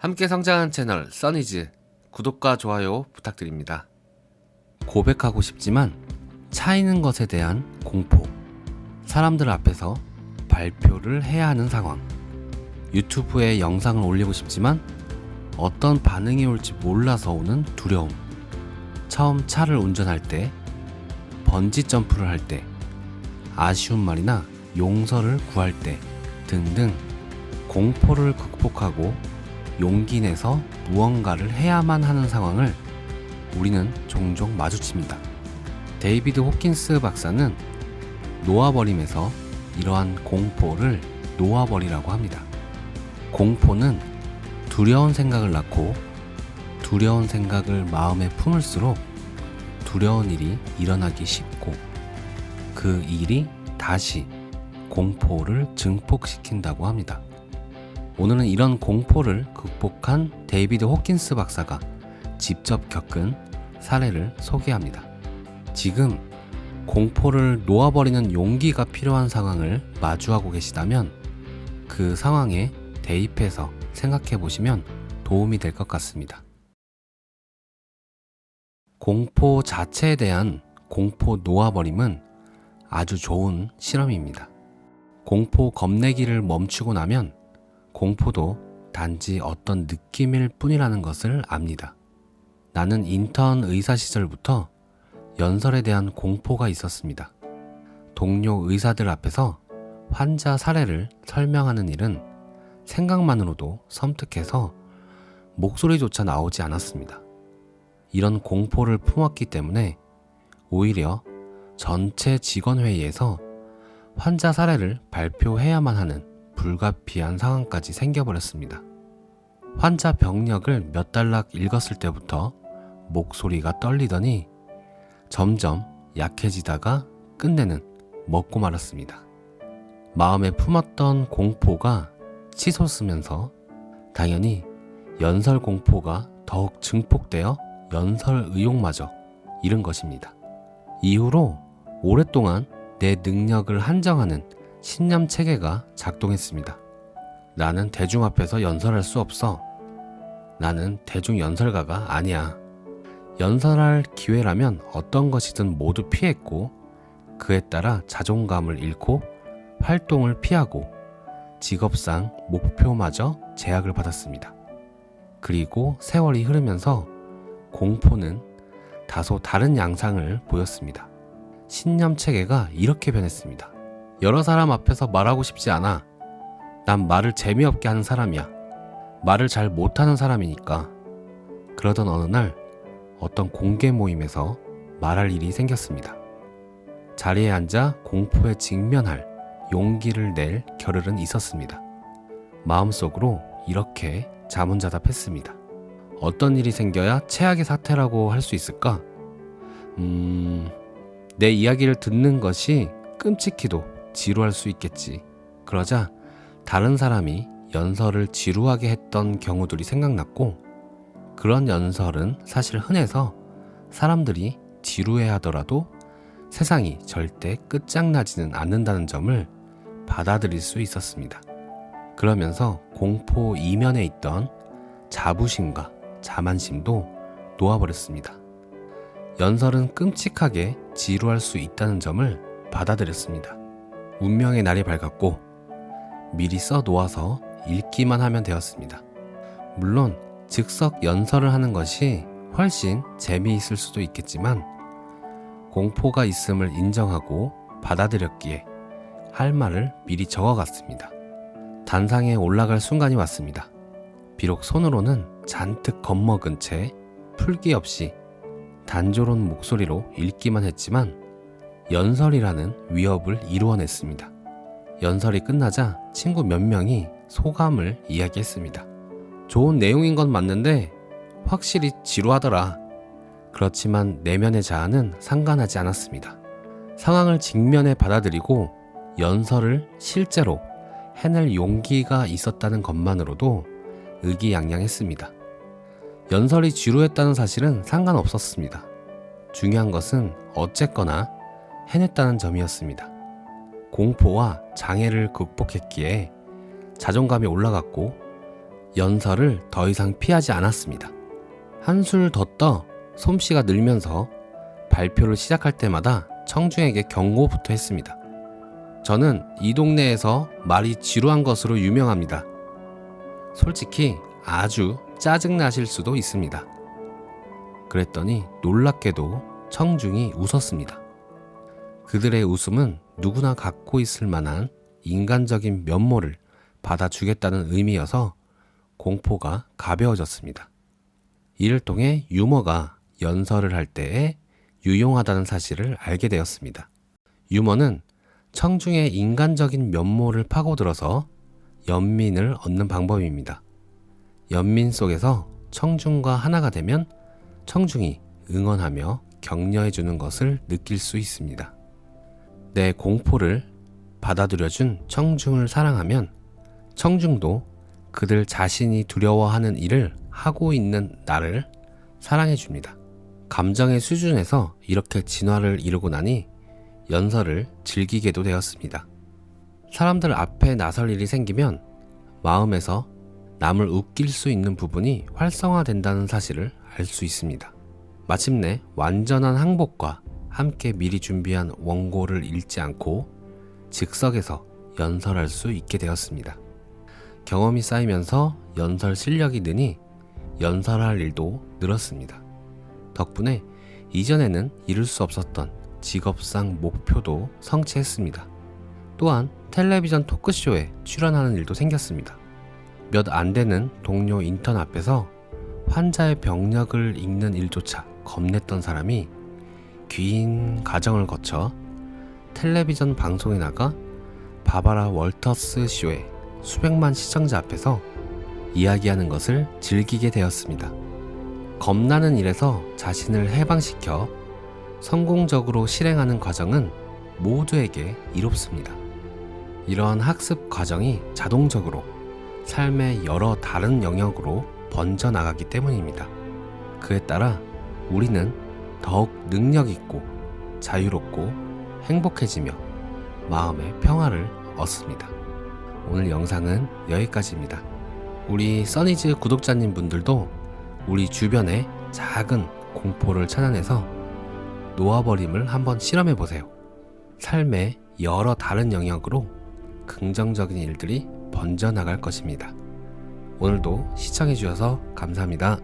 함께 성장하는 채널 써니즈 구독과 좋아요 부탁드립니다. 고백하고 싶지만 차이는 것에 대한 공포. 사람들 앞에서 발표를 해야 하는 상황. 유튜브에 영상을 올리고 싶지만 어떤 반응이 올지 몰라서 오는 두려움. 처음 차를 운전할 때, 번지 점프를 할 때, 아쉬운 말이나 용서를 구할 때 등등 공포를 극복하고 용기 내서 무언가를 해야만 하는 상황을 우리는 종종 마주칩니다. 데이비드 호킨스 박사는 놓아버림에서 이러한 공포를 놓아버리라고 합니다. 공포는 두려운 생각을 낳고 두려운 생각을 마음에 품을수록 두려운 일이 일어나기 쉽고 그 일이 다시 공포를 증폭시킨다고 합니다. 오늘은 이런 공포를 극복한 데이비드 호킨스 박사가 직접 겪은 사례를 소개합니다. 지금 공포를 놓아버리는 용기가 필요한 상황을 마주하고 계시다면 그 상황에 대입해서 생각해 보시면 도움이 될 것 같습니다. 공포 자체에 대한 공포 놓아버림은 아주 좋은 실험입니다. 공포 겁내기를 멈추고 나면 공포도 단지 어떤 느낌일 뿐이라는 것을 압니다. 나는 인턴 의사 시절부터 연설에 대한 공포가 있었습니다. 동료 의사들 앞에서 환자 사례를 설명하는 일은 생각만으로도 섬뜩해서 목소리조차 나오지 않았습니다. 이런 공포를 품었기 때문에 오히려 전체 직원회의에서 환자 사례를 발표해야만 하는 불가피한 상황까지 생겨버렸습니다. 환자 병력을 몇 달락 읽었을 때부터 목소리가 떨리더니 점점 약해지다가 끝내는 먹고 말았습니다. 마음에 품었던 공포가 치솟으면서 당연히 연설 공포가 더욱 증폭되어 연설 의욕마저 잃은 것입니다. 이후로 오랫동안 내 능력을 한정하는 신념 체계가 작동했습니다. 나는 대중 앞에서 연설할 수 없어. 나는 대중 연설가가 아니야. 연설할 기회라면 어떤 것이든 모두 피했고 그에 따라 자존감을 잃고 활동을 피하고 직업상 목표마저 제약을 받았습니다. 그리고 세월이 흐르면서 공포는 다소 다른 양상을 보였습니다. 신념 체계가 이렇게 변했습니다. 여러 사람 앞에서 말하고 싶지 않아. 난 말을 재미없게 하는 사람이야. 말을 잘 못하는 사람이니까. 그러던 어느 날 어떤 공개 모임에서 말할 일이 생겼습니다. 자리에 앉아 공포에 직면할 용기를 낼 겨를은 있었습니다. 마음속으로 이렇게 자문자답했습니다. 어떤 일이 생겨야 최악의 사태라고 할 수 있을까? 음, 내 이야기를 듣는 것이 끔찍히도 지루할 수 있겠지. 그러자 다른 사람이 연설을 지루하게 했던 경우들이 생각났고, 그런 연설은 사실 흔해서 사람들이 지루해 하더라도 세상이 절대 끝장나지는 않는다는 점을 받아들일 수 있었습니다. 그러면서 공포 이면에 있던 자부심과 자만심도 놓아버렸습니다. 연설은 끔찍하게 지루할 수 있다는 점을 받아들였습니다. 운명의 날이 밝았고 미리 써 놓아서 읽기만 하면 되었습니다. 물론 즉석 연설을 하는 것이 훨씬 재미있을 수도 있겠지만 공포가 있음을 인정하고 받아들였기에 할 말을 미리 적어갔습니다. 단상에 올라갈 순간이 왔습니다. 비록 손으로는 잔뜩 겁먹은 채 풀기 없이 단조로운 목소리로 읽기만 했지만 연설이라는 위협을 이루어냈습니다. 연설이 끝나자 친구 몇 명이 소감을 이야기했습니다. 좋은 내용인 건 맞는데 확실히 지루하더라. 그렇지만 내면의 자아는 상관하지 않았습니다. 상황을 직면에 받아들이고 연설을 실제로 해낼 용기가 있었다는 것만으로도 의기양양했습니다. 연설이 지루했다는 사실은 상관없었습니다. 중요한 것은 어쨌거나 해냈다는 점이었습니다. 공포와 장애를 극복했기에 자존감이 올라갔고 연설을 더 이상 피하지 않았습니다. 한술 더 떠 솜씨가 늘면서 발표를 시작할 때마다 청중에게 경고부터 했습니다. 저는 이 동네에서 말이 지루한 것으로 유명합니다. 솔직히 아주 짜증나실 수도 있습니다. 그랬더니 놀랍게도 청중이 웃었습니다. 그들의 웃음은 누구나 갖고 있을 만한 인간적인 면모를 받아주겠다는 의미여서 공포가 가벼워졌습니다. 이를 통해 유머가 연설을 할 때에 유용하다는 사실을 알게 되었습니다. 유머는 청중의 인간적인 면모를 파고들어서 연민을 얻는 방법입니다. 연민 속에서 청중과 하나가 되면 청중이 응원하며 격려해 주는 것을 느낄 수 있습니다. 내 공포를 받아들여준 청중을 사랑하면 청중도 그들 자신이 두려워하는 일을 하고 있는 나를 사랑해 줍니다. 감정의 수준에서 이렇게 진화를 이루고 나니 연설을 즐기게도 되었습니다. 사람들 앞에 나설 일이 생기면 마음에서 남을 웃길 수 있는 부분이 활성화된다는 사실을 알 수 있습니다. 마침내 완전한 항복과 함께 미리 준비한 원고를 읽지 않고 즉석에서 연설할 수 있게 되었습니다. 경험이 쌓이면서 연설 실력이 느니 연설할 일도 늘었습니다. 덕분에 이전에는 이룰 수 없었던 직업상 목표도 성취했습니다. 또한 텔레비전 토크쇼에 출연하는 일도 생겼습니다. 몇 안 되는 동료 인턴 앞에서 환자의 병력을 읽는 일조차 겁냈던 사람이 긴 과정을 거쳐 텔레비전 방송에 나가 바바라 월터스 쇼에 수백만 시청자 앞에서 이야기하는 것을 즐기게 되었습니다. 겁나는 일에서 자신을 해방시켜 성공적으로 실행하는 과정은 모두에게 이롭습니다. 이러한 학습 과정이 자동적으로 삶의 여러 다른 영역으로 번져 나가기 때문입니다. 그에 따라 우리는 더욱 능력 있고 자유롭고 행복해지며 마음의 평화를 얻습니다. 오늘 영상은 여기까지입니다. 우리 써니즈 구독자님 분들도 우리 주변에 작은 공포를 찾아내서 놓아버림을 한번 실험해 보세요. 삶의 여러 다른 영역으로 긍정적인 일들이 번져나갈 것입니다. 오늘도 시청해 주셔서 감사합니다.